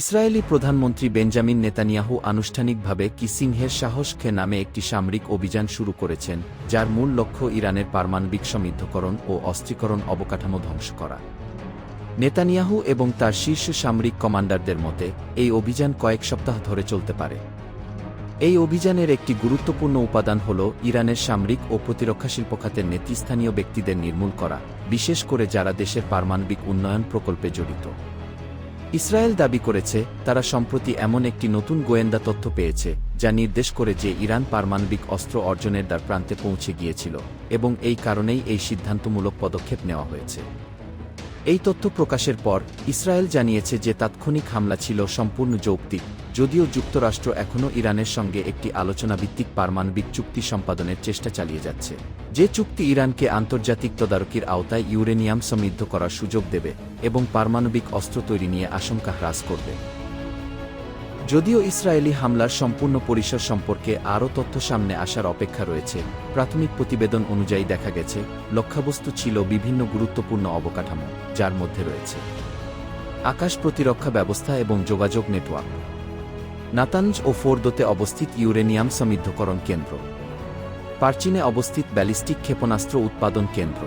Israeli প্রধানমন্ত্রী Benjamin Netanyahu আনুষ্ঠানিকভাবে কিসিংহের সাহসকে নামে একটি সামরিক অভিযান শুরু করেছেন, যার মূল লক্ষ্য ইরানের পারমাণবিক সমৃদ্ধকরণ ও অস্ত্রীকরণ অবকাঠামো ধ্বংস করা। নেতানিয়াহু এবং তার শীর্ষ সামরিক কমান্ডারদের মতে, এই অভিযান কয়েক সপ্তাহ ধরে চলতে পারে। এই অভিযানের একটি গুরুত্বপূর্ণ উপাদান হল ইরানের সামরিক ও প্রতিরক্ষা শিল্প খাতের নেতৃস্থানীয় ব্যক্তিদের নির্মূল করা, বিশেষ করে যারা দেশের পারমাণবিক উন্নয়ন প্রকল্পে জড়িত। ইসরায়েল দাবি করেছে, তারা সম্প্রতি এমন একটি নতুন গোয়েন্দা তথ্য পেয়েছে, যা নির্দেশ করে যে ইরান পারমাণবিক অস্ত্র অর্জনের দ্বার প্রান্তে পৌঁছে গিয়েছিল, এবং এই কারণেই এই সিদ্ধান্তমূলক পদক্ষেপ নেওয়া হয়েছে। এই তথ্য প্রকাশের পর, ইসরায়েল জানিয়েছে যে তাৎক্ষণিক হামলা ছিল সম্পূর্ণ যৌক্তিক যদিও যুক্তরাষ্ট্র এখনও ইরানের সঙ্গে একটি আলোচনাভিত্তিক পারমাণবিক চুক্তি সম্পাদনের চেষ্টা চালিয়ে যাচ্ছে। যে চুক্তি ইরানকে আন্তর্জাতিক তদারকির আওতায় ইউরেনিয়াম সমৃদ্ধ করার সুযোগ দেবে এবং পারমাণবিক অস্ত্র তৈরি নিয়ে আশঙ্কা হ্রাস করবে। যদিও ইসরায়েলি হামলার সম্পূর্ণ পরিসর সম্পর্কে আরও তথ্য সামনে আসার অপেক্ষা রয়েছে, প্রাথমিক প্রতিবেদন অনুযায়ী দেখা গেছে, লক্ষ্যবস্তু ছিল বিভিন্ন গুরুত্বপূর্ণ অবকাঠামো, যার মধ্যে রয়েছে। আকাশ প্রতিরক্ষা ব্যবস্থা এবং যোগাযোগ নেটওয়ার্ক। নাতানজ ও ফোর্দোতে অবস্থিত ইউরেনিয়াম সমৃদ্ধকরণ কেন্দ্র। পার্চিনে অবস্থিত ব্যালিস্টিক ক্ষেপণাস্ত্র উৎপাদন কেন্দ্র।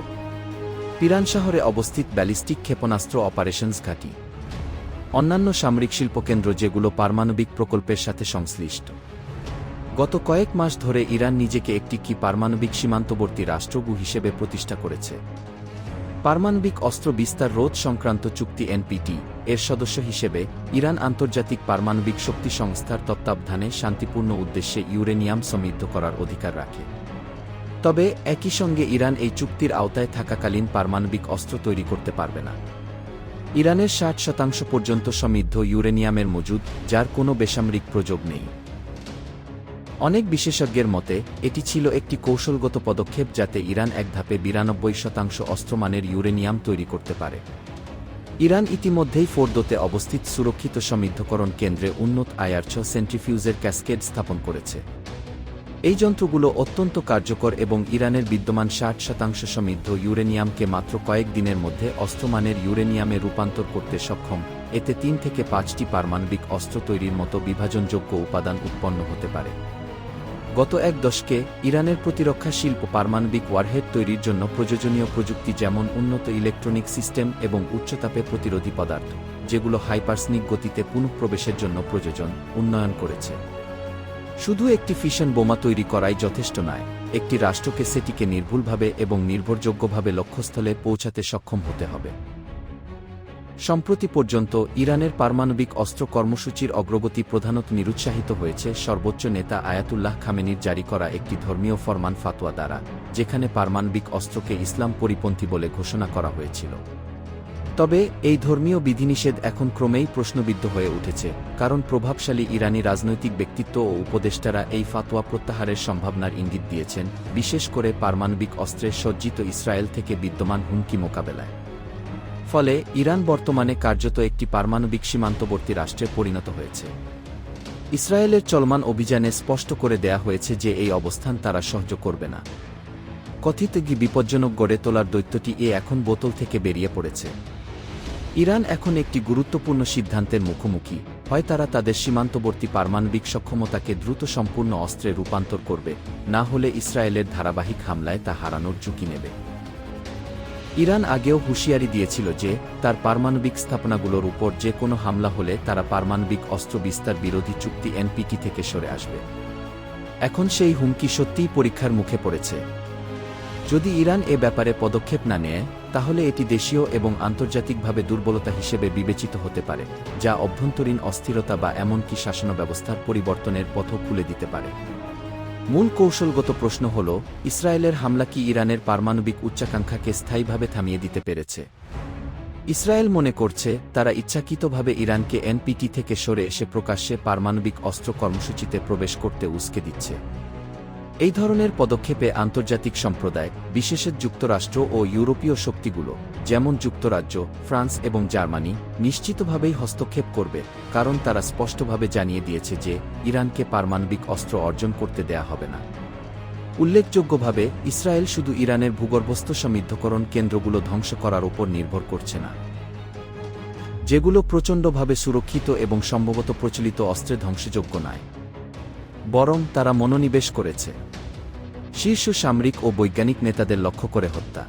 পিরান শহরে অবস্থিত ব্যালিস্টিক ক্ষেপণাস্ত্র অপারেশনস ঘাঁটি। অন্যান্য সামরিক শিল্পকেন্দ্র যেগুলো পারমাণবিক প্রকল্পের সাথে সংশ্লিষ্ট। গত কয়েক মাস ধরে ইরান নিজেকে একটি কি পারমাণবিক সীমান্তবর্তী রাষ্ট্রগু হিসেবে প্রতিষ্ঠা করেছে। পারমাণবিক অস্ত্র বিস্তার রোধ সংক্রান্ত চুক্তি এনপিটি এর সদস্য হিসেবে ইরান আন্তর্জাতিক পারমাণবিক শক্তি সংস্থার তত্ত্বাবধানে শান্তিপূর্ণ উদ্দেশ্যে ইউরেনিয়াম সমৃদ্ধ করার অধিকার রাখে। তবে একই সঙ্গে ইরান এই চুক্তির আওতায় থাকাকালীন পারমাণবিক অস্ত্র তৈরি করতে পারবে না। ইরানের ষাট শতাংশ পর্যন্ত সমৃদ্ধ ইউরেনিয়ামের মজুদ, যার কোনো বেসামরিক প্রযোগ নেই। অনেক বিশেষজ্ঞের মতে, এটি ছিল একটি কৌশলগত পদক্ষেপ যাতে ইরান এক ধাপে বিরানব্বই শতাংশ অস্ত্রমানের ইউরেনিয়াম তৈরি করতে পারে। ইরান ইতিমধ্যেই ফোর্দোতে অবস্থিত সুরক্ষিত সমৃদ্ধকরণ কেন্দ্রে উন্নত আয়ার্চ সেন্ট্রিফিউজের ক্যাসকেড স্থাপন করেছে। এই যন্ত্রগুলো অত্যন্ত কার্যকর এবং ইরানের বিদ্যমান ষাট শতাংশ সমৃদ্ধ ইউরেনিয়ামকে মাত্র কয়েক দিনের মধ্যে অস্ত্রমানের ইউরেনিয়ামে রূপান্তর করতে সক্ষম। এতে তিন থেকে পাঁচটি পারমাণবিক অস্ত্র তৈরির মতো বিভাজনযোগ্য উপাদান উৎপন্ন হতে পারে। গত এক দশকে ইরানের প্রতিরক্ষা শিল্প পারমাণবিক ওয়ারহেড তৈরির জন্য প্রয়োজনীয় প্রযুক্তি যেমন উন্নত ইলেকট্রনিক সিস্টেম এবং উচ্চতাপে প্রতিরোধী পদার্থ, যেগুলো হাইপারসনিক গতিতে পুনঃপ্রবেশের জন্য প্রযোজন, উন্নয়ন করেছে। শুধু একটি ফিশন বোমা তৈরি করাই যথেষ্ট নয়, একটি রাষ্ট্রকে সেটিকে নির্ভুলভাবে এবং নির্ভরযোগ্যভাবে লক্ষ্যস্থলে পৌঁছাতে সক্ষম হতে হবে। সম্প্রতি পর্যন্ত ইরানের পারমাণবিক অস্ত্র কর্মসূচির অগ্রগতি প্রধানত নিরুৎসাহিত হয়েছে সর্বোচ্চ নেতা আয়াতুল্লাহ খামেনির জারি করা একটি ধর্মীয় ফরমান ফাতোয়া দ্বারা, যেখানে পারমাণবিক অস্ত্রকে ইসলাম পরিপন্থী বলে ঘোষণা করা হয়েছিল। তবে, এই ধর্মীয় বিধিনিষেধ এখন ক্রমেই প্রশ্নবিদ্ধ হয়ে উঠেছে, কারণ প্রভাবশালী ইরানি রাজনৈতিক ব্যক্তিত্ব ও উপদেষ্টারা এই ফাতোয়া প্রত্যাহারের সম্ভাবনার ইঙ্গিত দিয়েছেন, বিশেষ করে পারমাণবিক অস্ত্রে সজ্জিত ইসরায়েল থেকে বিদ্যমান হুমকি মোকাবেলায়। ফলে ইরান বর্তমানে কার্যত একটি পারমাণবিক সীমান্তবর্তী রাষ্ট্রে পরিণত হয়েছে। ইসরায়েলের চলমান অভিযানে স্পষ্ট করে দেয়া হয়েছে যে এই অবস্থান তারা সহ্য করবে না। কথিত গি বিপজ্জনক গড়ে তোলার দৈত্যটি এ এখন বোতল থেকে বেরিয়ে পড়েছে। ইরান এখন একটি গুরুত্বপূর্ণ সিদ্ধান্তের মুখোমুখি, হয় তারা তাদের সীমান্তবর্তী পারমাণবিক সক্ষমতাকে দ্রুত সম্পূর্ণ অস্ত্রে রূপান্তর করবে, না হলে ইসরায়েলের ধারাবাহিক হামলায় তা হারানোর ঝুঁকি নেবে। ইরান আগেও হুঁশিয়ারি দিয়েছিল যে, তার পারমাণবিক স্থাপনাগুলোর উপর যে কোনো হামলা হলে তারা পারমাণবিক অস্ত্র বিস্তার বিরোধী চুক্তি এনপিটি থেকে সরে আসবে। এখন সেই হুমকি সত্যিই পরীক্ষার মুখে পড়েছে। যদি ইরান এ ব্যাপারে পদক্ষেপ না নেয়, তাহলে এটি দেশীয় এবং আন্তর্জাতিকভাবে দুর্বলতা হিসেবে বিবেচিত হতে পারে, যা অভ্যন্তরীণ অস্থিরতা বা এমনকি শাসন ব্যবস্থার পরিবর্তনের পথও খুলে দিতে পারে। মূল কৌশলগত প্রশ্ন হল, ইসরায়েলের হামলা কি ইরানের পারমাণবিক উচ্চাকাঙ্ক্ষাকে স্থায়ীভাবে থামিয়ে দিতে পেরেছে? ইসরায়েল মনে করছে, তারা ইচ্ছাকৃতভাবে ইরানকে এনপিটি থেকে সরে এসে প্রকাশ্যে পারমাণবিক অস্ত্র কর্মসূচিতে প্রবেশ করতে উস্কে দিচ্ছে। এই ধরনের পদক্ষেপে আন্তর্জাতিক সম্প্রদায় বিশেষত যুক্তরাষ্ট্র ও ইউরোপীয় শক্তিগুলো, যেমন যুক্তরাজ্য, ফ্রান্স এবং জার্মানি, নিশ্চিতভাবেই হস্তক্ষেপ করবে, কারণ তারা স্পষ্টভাবে জানিয়ে দিয়েছে যে ইরানকে পারমাণবিক অস্ত্র অর্জন করতে দেয়া হবে না। উল্লেখযোগ্যভাবে, ইসরায়েল শুধু ইরানের ভূগর্ভস্থ সমৃদ্ধকরণ কেন্দ্রগুলো ধ্বংস করার উপর নির্ভর করছে না। যেগুলো প্রচণ্ডভাবে সুরক্ষিত এবং সম্ভবত প্রচলিত অস্ত্রে ধ্বংসযোগ্য নয়। বরং তারা মনোনিবেশ করেছে। শীর্ষ সামরিক ও বৈজ্ঞানিক নেতাদের লক্ষ্য করে হত্যা।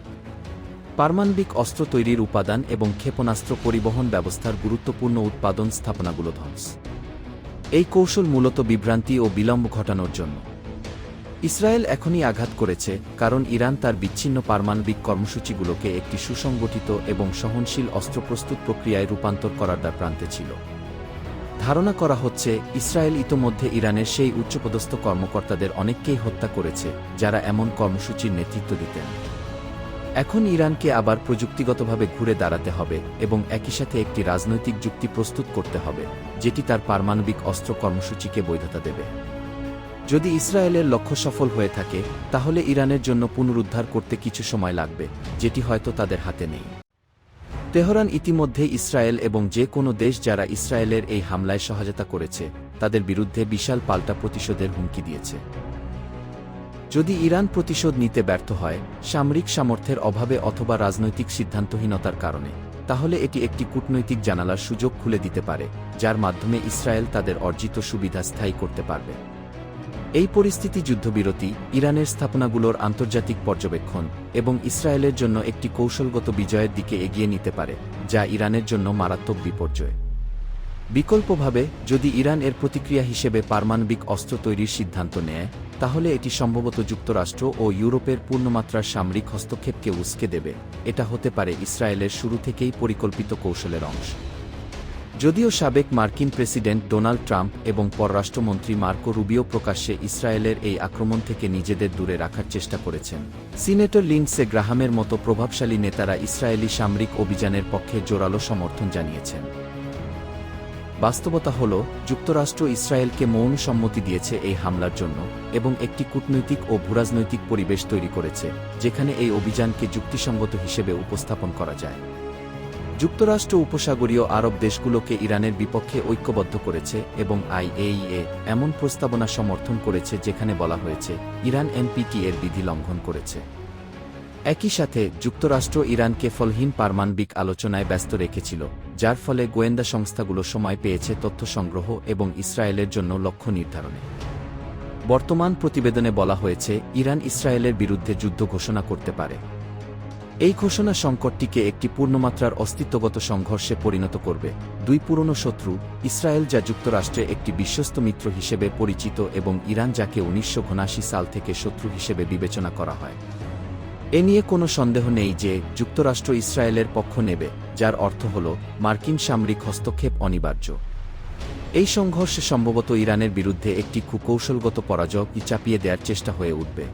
পারমাণবিক অস্ত্র তৈরির উপাদান এবং ক্ষেপণাস্ত্র পরিবহন ব্যবস্থার গুরুত্বপূর্ণ উৎপাদন স্থাপনাগুলো ধ্বংস। এই কৌশল মূলত বিভ্রান্তি ও বিলম্ব ঘটানোর জন্য। ইসরায়েল এখনই আঘাত করেছে কারণ ইরান তার বিচ্ছিন্ন পারমাণবিক কর্মসূচিগুলোকে একটি সুসংগঠিত এবং সহনশীল অস্ত্র প্রস্তুত প্রক্রিয়ায় রূপান্তর করার দ্বার প্রান্তে ছিল। ধারণা করা হচ্ছে, ইসরায়েল ইতোমধ্যে ইরানের সেই উচ্চপদস্থ কর্মকর্তাদের অনেককেই হত্যা করেছে, যারা এমন কর্মসূচির নেতৃত্ব দিতেন। এখন ইরানকে আবার প্রযুক্তিগতভাবে ঘুরে দাঁড়াতে হবে এবং একই সাথে একটি রাজনৈতিক যুক্তি প্রস্তুত করতে হবে, যেটি তার পারমাণবিক অস্ত্র কর্মসূচিকে বৈধতা দেবে। যদি ইসরায়েলের লক্ষ্য সফল হয়ে থাকে, তাহলে ইরানের জন্য পুনরুদ্ধার করতে কিছু সময় লাগবে, যেটি হয়তো তাদের হাতে নেই। তেহরান ইতিমধ্যে ইসরায়েল এবং যে কোনো দেশ যারা ইসরায়েলের এই হামলায় সহায়তা করেছে, তাদের বিরুদ্ধে বিশাল পাল্টা প্রতিশোধের হুমকি দিয়েছে। যদি ইরান প্রতিশোধ নিতে ব্যর্থ হয়, সামরিক সামর্থ্যের অভাবে অথবা রাজনৈতিক সিদ্ধান্তহীনতার কারণে, তাহলে এটি একটি কূটনৈতিক জানালার সুযোগ খুলে দিতে পারে, যার মাধ্যমে ইসরায়েল তাদের অর্জিত সুবিধা স্থায়ী করতে পারবে। এই পরিস্থিতি যুদ্ধবিরতি, ইরানের স্থাপনাগুলোর আন্তর্জাতিক পর্যবেক্ষণ এবং ইসরায়েলের জন্য একটি কৌশলগত বিজয়ের দিকে এগিয়ে নিতে পারে, যা ইরানের জন্য মারাত্মক বিপর্যয়। বিকল্পভাবে, যদি ইরান এর প্রতিক্রিয়া হিসেবে পারমাণবিক অস্ত্র তৈরির সিদ্ধান্ত নেয়, তাহলে এটি সম্ভবত যুক্তরাষ্ট্র ও ইউরোপের পূর্ণমাত্রার সামরিক হস্তক্ষেপকে উস্কে দেবে। এটা হতে পারে ইসরায়েলের শুরু থেকেই পরিকল্পিত কৌশলের অংশ। যদিও সাবেক মার্কিন প্রেসিডেন্ট ডোনাল্ড ট্রাম্প এবং পররাষ্ট্রমন্ত্রী মার্কো রুবিও প্রকাশ্যে ইসরায়েলের এই আক্রমণ থেকে নিজেদের দূরে রাখার চেষ্টা করেছেন। সিনেটর লিন্ডসে গ্রাহামের মতো প্রভাবশালী নেতারা ইসরায়েলি সামরিক অভিযানের পক্ষে জোরালো সমর্থন জানিয়েছেন। বাস্তবতা হল, যুক্তরাষ্ট্র ইসরায়েলকে মৌন সম্মতি দিয়েছে এই হামলার জন্য এবং একটি কূটনৈতিক ও ভূরাজনৈতিক পরিবেশ তৈরি করেছে, যেখানে এই অভিযানকে যুক্তিসঙ্গত হিসেবে উপস্থাপন করা যায়। যুক্তরাষ্ট্র উপসাগরীয় আরব দেশগুলোকে ইরানের বিপক্ষে ঐক্যবদ্ধ করেছে এবং আইএইএ এমন প্রস্তাবনা সমর্থন করেছে যেখানে বলা হয়েছে, ইরান এনপিটি এর বিধি লঙ্ঘন করেছে। একই সাথে, যুক্তরাষ্ট্র ইরানকে ফলহীন পারমাণবিক আলোচনায় ব্যস্ত রেখেছিল, যার ফলে গোয়েন্দা সংস্থাগুলো সময় পেয়েছে তথ্য সংগ্রহ এবং ইসরায়েলের জন্য লক্ষ্য নির্ধারণে। বর্তমান প্রতিবেদনে বলা হয়েছে, ইরান ইসরায়েলের বিরুদ্ধে যুদ্ধ ঘোষণা করতে পারে। এই ঘোষণা সংকটটিকে একটি পূর্ণমাত্রার অস্তিত্বগত সংঘর্ষে পরিণত করবে। দুই পুরনো শত্রু, ইসরায়েল যা যুক্তরাষ্ট্রে একটি বিশ্বস্ত মিত্র হিসেবে পরিচিত এবং ইরান যাকে উনিশশো সাল থেকে শত্রু হিসেবে বিবেচনা করা হয়। এ নিয়ে কোনো সন্দেহ নেই যে যুক্তরাষ্ট্র ইসরায়েলের পক্ষ নেবে, যার অর্থ হল মার্কিন সামরিক হস্তক্ষেপ অনিবার্য। এই সংঘর্ষে সম্ভবত ইরানের বিরুদ্ধে একটি কুকৌশলগত পরাজয় চাপিয়ে দেওয়ার চেষ্টা হয়ে উঠবে।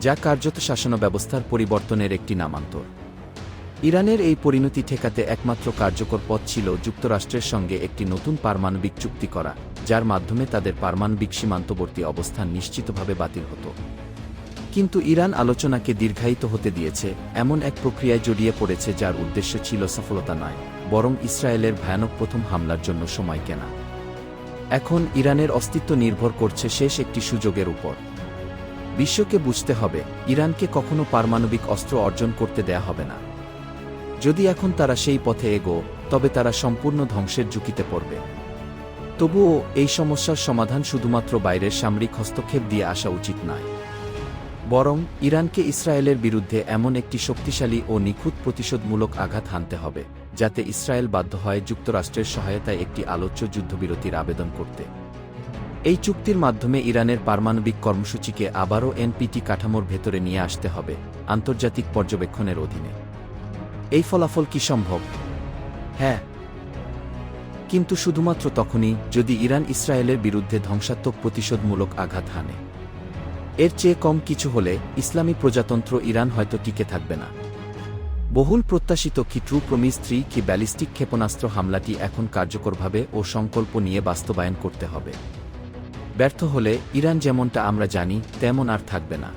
যা কার্যত শাসন ব্যবস্থার পরিবর্তনের একটি নামান্তর। ইরানের এই পরিণতি ঠেকাতে একমাত্র কার্যকর পথ ছিল যুক্তরাষ্ট্রের সঙ্গে একটি নতুন পারমাণবিক চুক্তি করা, যার মাধ্যমে তাদের পারমাণবিক সীমান্তবর্তী অবস্থান নিশ্চিতভাবে বাতিল হতো। কিন্তু ইরান আলোচনাকে দীর্ঘায়িত হতে দিয়েছে, এমন এক প্রক্রিয়ায় জড়িয়ে পড়েছে যার উদ্দেশ্য ছিল সফলতা নয়, বরং ইসরায়েলের ভয়ানক প্রথম হামলার জন্য সময় কেনা। এখন ইরানের অস্তিত্ব নির্ভর করছে শেষ একটি সুযোগের উপর। বিশ্বকে বুঝতে হবে, ইরানকে কখনো পারমাণবিক অস্ত্র অর্জন করতে দেয়া হবে না। যদি এখন তারা সেই পথে এগো, তবে তারা সম্পূর্ণ ধ্বংসের ঝুঁকিতে পড়বে। তবুও এই সমস্যার সমাধান শুধুমাত্র বাইরের সামরিক হস্তক্ষেপ দিয়ে আসা উচিত নয়। বরং ইরানকে ইসরায়েলের বিরুদ্ধে এমন একটি শক্তিশালী ও নিখুঁত প্রতিশোধমূলক আঘাত হানতে হবে, যাতে ইসরায়েল বাধ্য হয় যুক্তরাষ্ট্রের সহায়তায় একটি আলোচ্য যুদ্ধবিরতির আবেদন করতে। এই চুক্তির মাধ্যমে ইরানের পারমাণবিক কর্মসূচিকে আবারও এনপিটি কাঠামোর ভেতরে নিয়ে আসতে হবে আন্তর্জাতিক পর্যবেক্ষণের অধীনে। এই ফলাফল কি সম্ভব? হ্যাঁ। কিন্তু শুধুমাত্র তখনই যদি ইরান ইসরায়েলের বিরুদ্ধে ধ্বংসাত্মক প্রতিশোধমূলক আঘাত হানে। এর চেয়ে কম কিছু হলে ইসলামী প্রজাতন্ত্র ইরান হয়তো টিকে থাকবে না। বহুল প্রত্যাশিত কি ট্রু প্রমিস থ্রি কি ব্যালিস্টিক ক্ষেপণাস্ত্র হামলাটি এখন কার্যকরভাবে ও সংকল্প নিয়ে বাস্তবায়ন করতে হবে। ব্যর্থ হলে ইরান যেমনটা আমরা জানি তেমন আর থাকবে না।